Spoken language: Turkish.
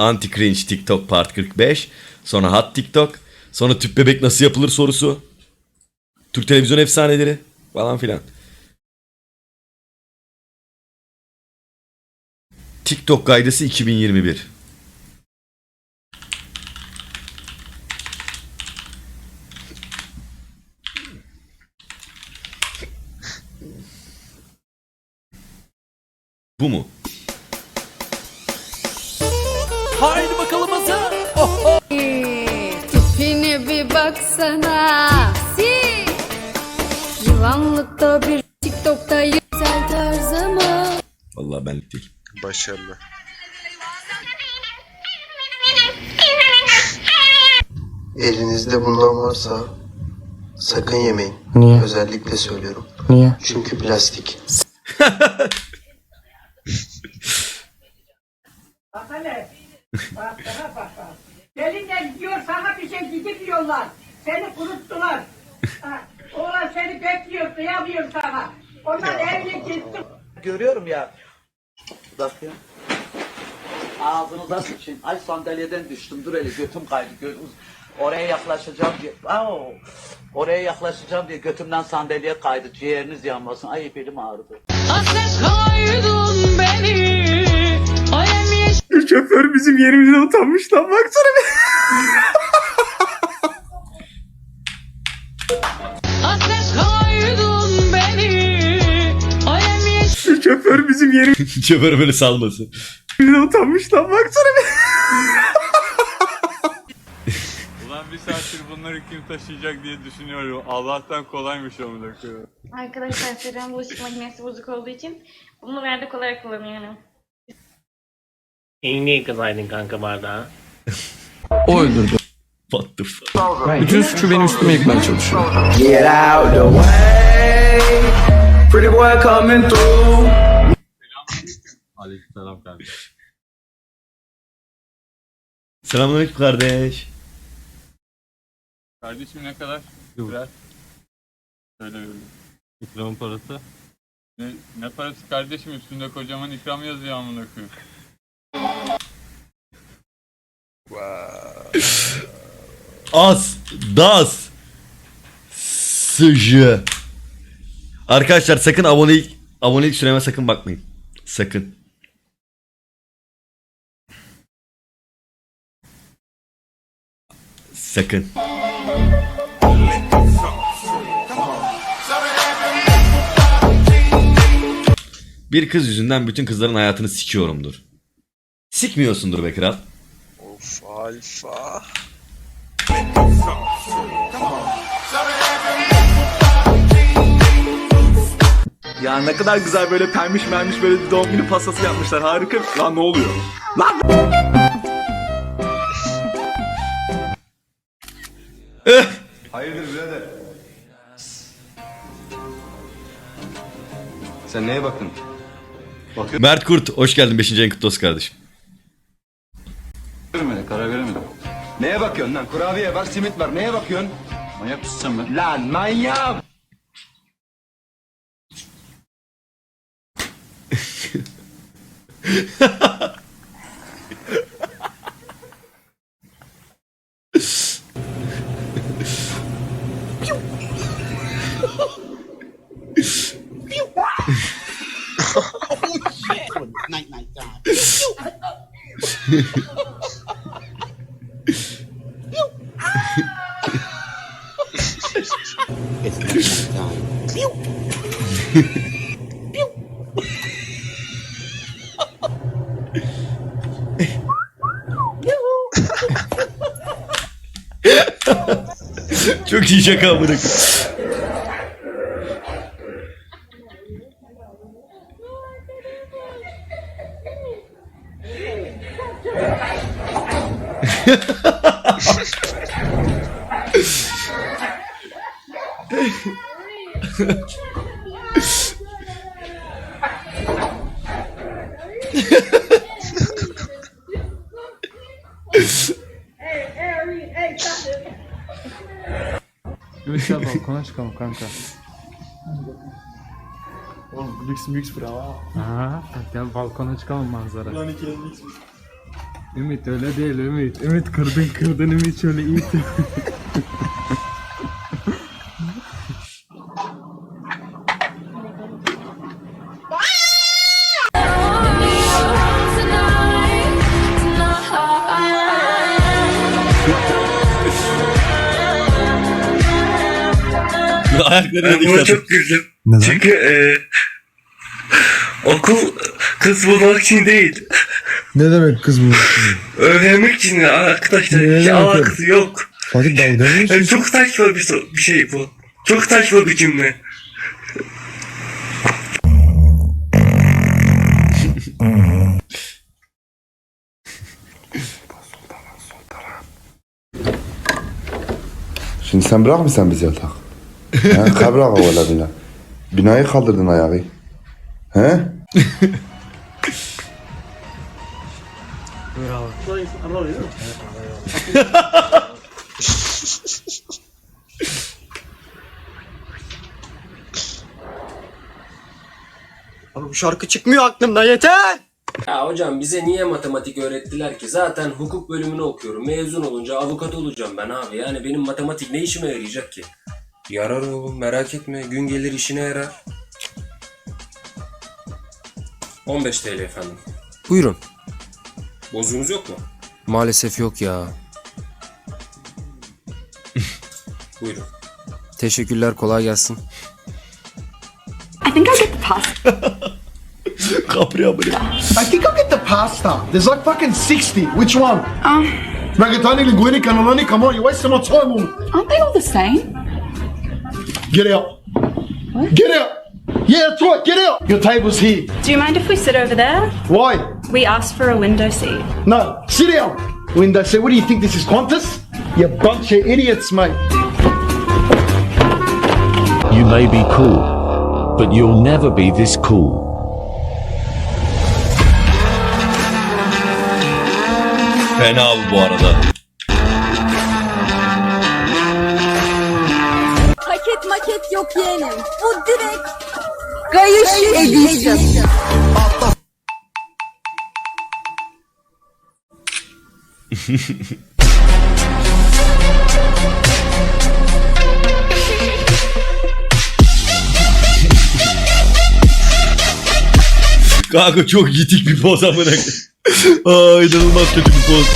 Anti cringe TikTok part 45. Sonra hot TikTok. Sonra tüp bebek nasıl yapılır sorusu. Türk televizyon efsaneleri falan filan. TikTok gaydası 2021. Bu mu? Haydi bakalım hazır. Tipine bir baksana Si Yılanlıkta bir TikTok'ta yüksel tarzımı Vallahi benlik değil. Başarılı. Elinizde bundan varsa sakın yemeyin. Niye? Özellikle söylüyorum. Niye? Çünkü plastik. Bak. Bak gidiyor sana bir şey gidip Seni kuruttular. Ha, Oğlan seni bekliyor, kıyamıyor sana. Onlar evli gitti. Görüyorum ya. Bakıyorum. Ağzınıza sıçayım. Ay sandalyeden düştüm. Dur hele götüm kaydı. Gö- Oraya yaklaşacağım diye. Au! Oraya yaklaşacağım diye götümden sandalye kaydı. Ciğeriniz yanmasın. Ay belim ağrıdı. Hasret koydun beni bizim yerimizden utanmış lan baksana Şoför bizim yerimizden Şoför böyle salmasın. utanmış lan baksana. Ulan bir saattir bunları kim taşıyacak diye düşünüyorum. Allah'tan kolaymış amına koyayım. Arkadaşlar Seren bulaşık makinesi bozuk olduğu için bunu verdik olarak kullanıyorum. İyi niye kızaydın kanka bardağı? O öldürdü. What the fuck? Bütün suçu benim üstüme yıkmaya çalışıyor. Aleykümselam kardeşim. Selamünaleyküm kardeş. Kardeşim ne kadar? Biraz. Söyle öyle. İkram parası? Ne, ne parası kardeşim üstünde kocaman ikram yazıyor amına koyayım. Az, das, sıcı. Arkadaşlar sakın abonelik abonelik süreme sakın bakmayın. Sakın. Sakın. Bir kız yüzünden bütün kızların hayatını sikiyorumdur. Sikmiyorsundur be kral. Of alfa. Ya ne kadar güzel böyle pembiş mermiş böyle doğum günü pastası yapmışlar. Harika. Lan ne oluyor? Lan Hayırdır birader? Sen neye baktın? Mert Kurt hoş geldin 5. ayın kutlu kardeşim. Neye bakıyorsun lan? Kurabiye var, simit var. Neye bakıyorsun? Manyak mısın sen be? Lan manyak! Çok iyi şaka amına koyayım. Gel balkona çıkalım kanka. Oğlum lüks lüks bura. Aha, gel balkona çıkalım manzara. Ulan iki lüks Ümit öyle değil Ümit. Ümit kırdın kırdın Ümit şöyle iyi. Ayakları Ben buna çok güldüm. Çünkü e, okul kız bulmak için değil. Ne demek kız bu? Öğrenmek için arkadaşlar. Ne Hiç demek alakası yok. Fatih dalga mı Yani çok saçma bir, so- bir şey bu. Çok saçma bir cümle. Şimdi sen bırakmışsan bizi yatak. He? Kabra havalar bina. Binayı kaldırdın ayağı. He? Abi bu şarkı çıkmıyor aklımdan yeter. Ya hocam bize niye matematik öğrettiler ki? Zaten hukuk bölümünü okuyorum. Mezun olunca avukat olacağım ben abi. Yani benim matematik ne işime yarayacak ki? Yarar oğlum merak etme. Gün gelir işine yarar. 15 TL efendim. Buyurun. Bozuğunuz yok mu? Maalesef yok ya. Buyurun. Teşekkürler kolay gelsin. I think I'll get the pasta. Kapri amına. I think I'll get the pasta. There's like fucking 60. Which one? Um, Rigatoni, linguine, cannelloni. Come on, you're wasting my time, woman. aren't they all the same? Get out. Get out. Yeah, that's right. Get out. Your table's here. Do you mind if we sit over there? Why? We asked for a window seat. No, sit down. Window seat. what do you think this is Qantas? You bunch of idiots, mate. You may be cool, but you'll never be this cool. Fena bu bu arada. Paket yok yeğenim. Bu direkt Gayış Edition. Kanka çok yitik bir poz amına. Aa inanılmaz kötü bir poz.